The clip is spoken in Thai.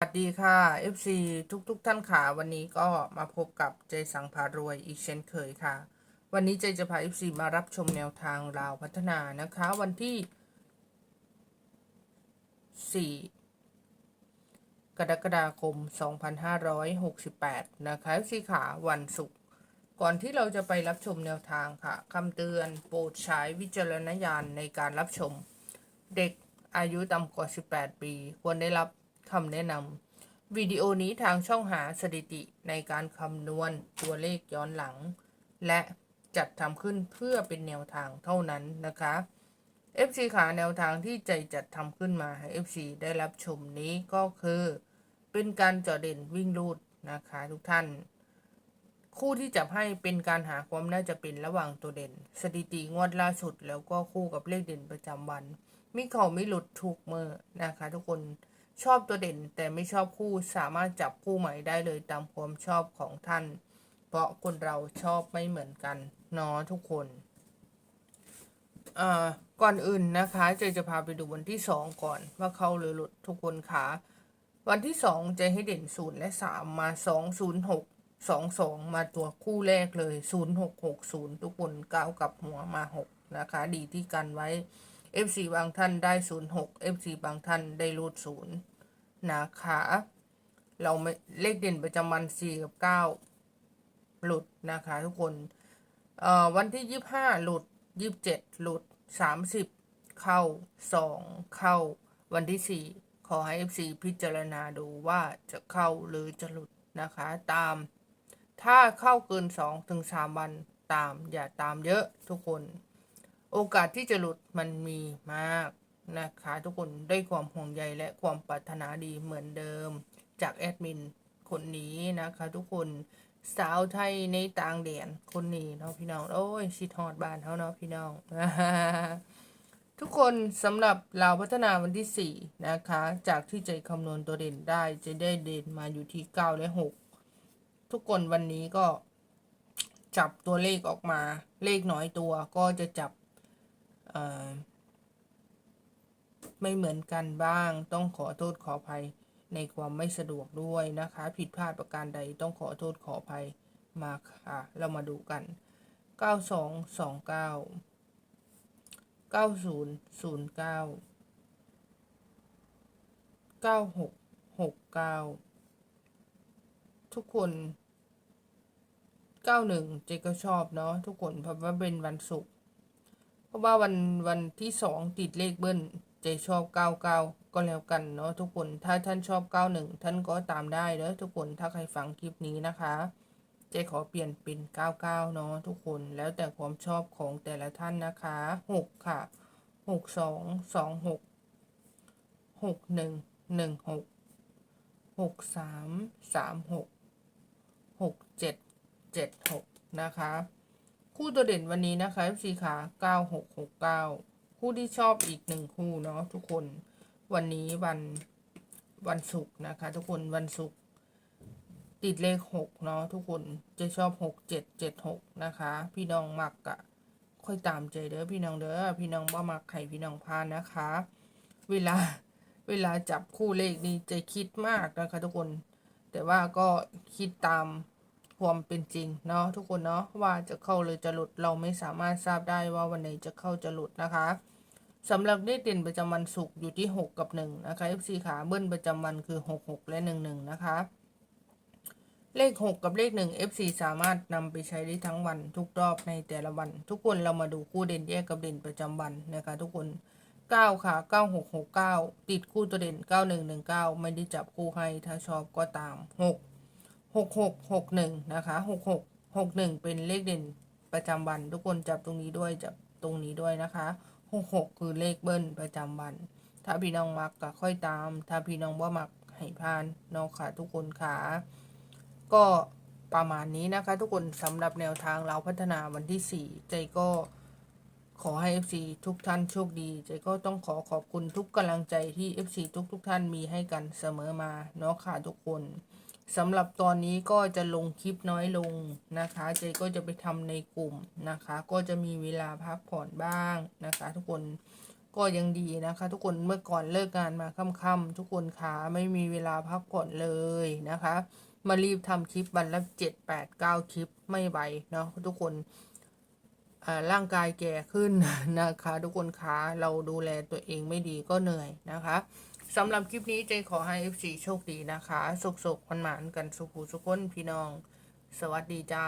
สวัสดีค่ะ FC ทุกทุกๆท่านค่ะ วันนี้ก็มาพบกับเจสังพารวยอีกเช่นเคยค่ะ วันนี้เจจะพา FC มารับชมแนวทางราวพัฒนานะคะ วันที่ 4 กรกฎาคม 2568 นะคะ FC ค่ะวันศุกร์ก่อนที่เราจะไปรับชมแนวทางค่ะคำเตือนโปรดใช้วิจารณญาณในการรับชม เด็กอายุต่ำกว่า 18 ปี ควรได้รับ คำแนะนำวิดีโอนี้ทางช่องหาสถิติในการคำนวณตัวเลขย้อนหลัง และจัดทำขึ้นเพื่อเป็นแนวทางเท่านั้นนะคะ FC ขาแนวทางที่ใจจัดทำขึ้นมาให้ FC ได้รับชมนี้ก็คือ เป็นการเจาะเด่นวิ่งรูดนะคะทุกท่าน คู่ที่จับให้เป็นการหาความน่าจะเป็นระหว่างตัวเด่น สถิติงวดล่าสุดแล้วก็คู่กับเลขเด่นประจำวันมิเขาไม่หลุดถูกมือนะคะ ทุกคน ชอบตัวเด่นแต่ไม่ชอบคู่สามารถจับคู่ใหม่ได้เลยตามความชอบของท่าน เพราะคนเราชอบไม่เหมือนกันเนาะทุกคนอ่อก่อนอื่นนะคะเจจะพาไปดูวันที่สองก่อนว่าเข้าหรือหลุดทุกคนค่ะวันที่สองเจให้เด่นศูนย์และสามมาสองศูนย์หกสองสองมาตัวคู่แรกเลยศูนย์หกหกศูนย์ทุกคนก้าวกับหัวมาหกนะคะ ดีที่กันไว้ FC บางท่านได้ 06 FC บางท่านได้รูดศู นะคะ เราไม่เลขเด่นประจำวัน4กับ9หลุดนะคะ ทุกคนเอ่อวันที่25หลุด27หลุด30เข้า2เข้า วันที่4ขอให้ FC พิจารณาดูว่าจะเข้าหรือจะหลุดนะคะ ตาม ถ้าเข้าเกิน2ถึง3วันตามอย่าตามเยอะทุกคน โอกาสที่จะหลุดมันมีมาก นะคะทุกคนด้วยความห่วงใยและความปรารถนาดีเหมือนเดิม จากแอดมินคนนี้นะคะ ทุกคนสาวไทยในต่างแดนคนนี้เนาะพี่น้องโอ้ยชิดฮอดบ้านเขาเนาะพี่น้องทุกคนสำหรับเราพัฒนาวันที่ 4 นะคะ จากที่ใจคำนวณตัวเด่นได้จะได้เด่นมาอยู่ที่ 9 และ 6 ทุกคนวันนี้ก็จับตัวเลขออกมาเลขน้อยตัวก็จะจับ ไม่เหมือนกันบ้าง ต้องขอโทษขออภัยในความไม่สะดวกด้วยนะคะ ผิดพลาดประการใดต้องขอโทษขออภัยมาค่ะ เรามาดูกัน 9229 9009 9669 ทุกคน 91 เจก็ชอบเนาะทุกคนเพราะว่าเป็นวันศุกร์เพราะว่าวันวันที่สองติดเลขเบิ้ล เจชอบเก้าเก้าก็แล้วกันเนาะทุกคนถ้าท่านชอบเก้าหนึ่งท่านก็ตามได้เนอทุกคนถ้าใครฟังคลิปนี้นะคะเจขอเปลี่ยนเป็นเก้าเก้าเนาะทุกคนแล้วแต่ความชอบของแต่ละท่านนะคะหกค่ะหกสองสองหกหกหนึ่งหนึ่งหกหกสามสามหกหกเจ็ดเจ็ดหกนะคะ คู่ตัวเด่นวันนี้นะคะ FC ขา9669 คู่ที่ชอบอีกหนึ่งคู่เนาะทุกคนวันนี้วันวันศุกร์นะคะ ทุกคนวันศุกร์ติดเลขหกเนาะทุกคนจะชอบหกเจ็ดเจ็ดหกนะคะ พี่น้องมักกะค่อยตามใจเด้อพี่น้องเด้อพี่น้องบ่มักให้พี่น้องพานนะคะ เวลาเวลาจับคู่เลขนี่จะคิดมากนะคะ ทุกคน แต่ว่าก็คิดตาม ความเป็นจริงเนาะทุกคนเนาะว่าจะเข้าหรือจะหลุดเราไม่สามารถทราบได้ว่าวันไหนจะเข้าจะหลุดนะคะสำหรับเลขเด่นประจำวันศุกร์อยู่ที่ 6 กับ 1 นะคะ FC ขาเบิ้ลประจำวันคือ 6 6 และ 1 1 นะคะ เลข 6 กับเลข 1 FC สามารถนำไปใช้ได้ทั้งวันทุกรอบในแต่ละวัน ทุกคนเรามาดูคู่เด่นแยกกับเด่นประจำวันนะคะ ทุกคน 9 ค่ะ 9669 ติดคู่ตัวเด่น 9119 ไม่ได้จับคู่ให้ถ้าชอบก็ตาม 6 หกหกหกหนึ่งนะคะหกหกหกหนึ่งเป็นเลขเด่นประจำวัน ทุกคนจับตรงนี้ด้วยจับตรงนี้ด้วยนะคะหกหกคือเลขเบิ้ลประจำวัน ถ้าพี่น้องมักก็ค่อยตาม ถ้าพี่น้องว่ามักให้พานนอกค่ะทุกคนค่ะก็ประมาณนี้นะคะ ทุกคนสำหรับแนวทางเราพัฒนาวันที่สี่ใจก็ขอให้ FC ทุกท่านโชคดีใจก็ต้องขอขอบคุณทุกกำลังใจที่ FC ทุกทุกท่านมีให้กันเสมอมาเนาะค่ะทุกคน สำหรับตอนนี้ก็จะลงคลิปน้อยลงนะคะ เจก็จะไปทำในกลุ่มนะคะ ก็จะมีเวลาพักผ่อนบ้างนะคะ ทุกคนก็ยังดีนะคะ ทุกคนเมื่อก่อนเลิกงานมาค่ำๆทุกคนขาไม่มีเวลาพักผ่อนเลยนะคะ มารีบทำคลิปวันละเจ็ดแปดเก้าคลิปไม่ไหวเนาะทุกคนร่างกายแก่ขึ้นนะคะ ทุกคนขาเราดูแลตัวเองไม่ดีก็เหนื่อยนะคะ สำหรับคลิปนี้เจขอให้ FC โชคดีนะคะสุขๆมันหมานกันสุขูสุขคนพี่น้อง สวัสดีจ้า